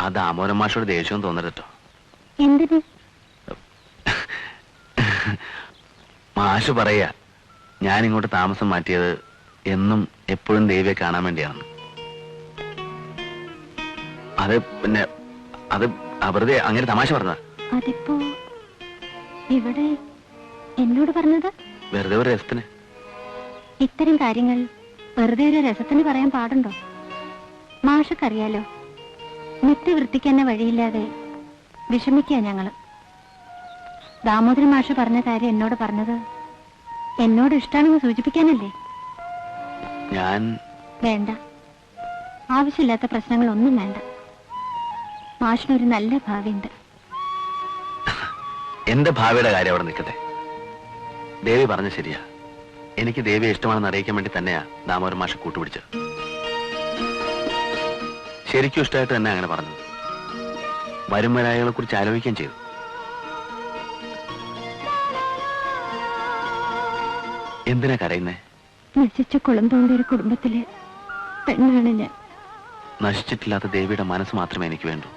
ആ ദാമോദരൻ മാഷോട് ദേഷ്യം തോന്നരുത് കേട്ടോ എന്തിന്? മാഷ് പറയാ ഞാൻ ഇങ്ങോട്ട് താമസം മാറ്റിയത് എന്നും എപ്പോഴും ദേവിയെ കാണാൻ വേണ്ടിയാണ്. അത് പിന്നെ അത് വെറുതെ അങ്ങനെ തമാശ പറഞ്ഞ അതിപ്പോ ഇവിടെ എന്നോട് പറഞ്ഞത്? വെറുതെ ഒരു രസത്തിന്. ഇത്തരം കാര്യങ്ങൾ വെറുതെ ഒരു രസത്തിന് പറയാൻ പാടുണ്ടോ? മാഷക്കറിയാലോ. നിത്യവൃത്തിക്ക് തന്നെ വഴിയില്ലാതെ വിഷമിക്കുക ഞങ്ങൾ. ദാമോദരൻ മാഷ് പറഞ്ഞ കാര്യം എന്നോട് പറഞ്ഞത് എന്നോട് ഇഷ്ടാണെന്ന് സൂചിപ്പിക്കാനല്ലേ? ഞാൻ വേണ്ട. ആവശ്യമില്ലാത്ത പ്രശ്നങ്ങളൊന്നും വേണ്ട. മാഷിനൊരു നല്ല ഭാവിയുണ്ട്. എന്റെ ഭാവിയുടെ കാര്യം അവിടെ നിൽക്കട്ടെ. ദേവി പറഞ്ഞ ശരിയാ. എനിക്ക് ദേവിയെ ഇഷ്ടമാണെന്ന് അറിയിക്കാൻ വേണ്ടി തന്നെയാ ദാമോദരൻ മാഷ് കൂട്ടുപിടിച്ചത്. ശരിക്കും ഇഷ്ടമായിട്ട് തന്നെ അങ്ങനെ പറഞ്ഞു വരും വരായകളെ കുറിച്ച് ആലോചിക്കുകയും ചെയ്തു. എന്തിനാ കരയുന്നേ? നശിച്ച കുളമ്പോണ്ട ഒരു കുടുംബത്തിലെ പെണ്ണാണ് ഞാൻ. നശിച്ചിട്ടില്ലാത്ത ദേവിയുടെ മനസ്സ് മാത്രമേ എനിക്ക് വേണ്ടൂ.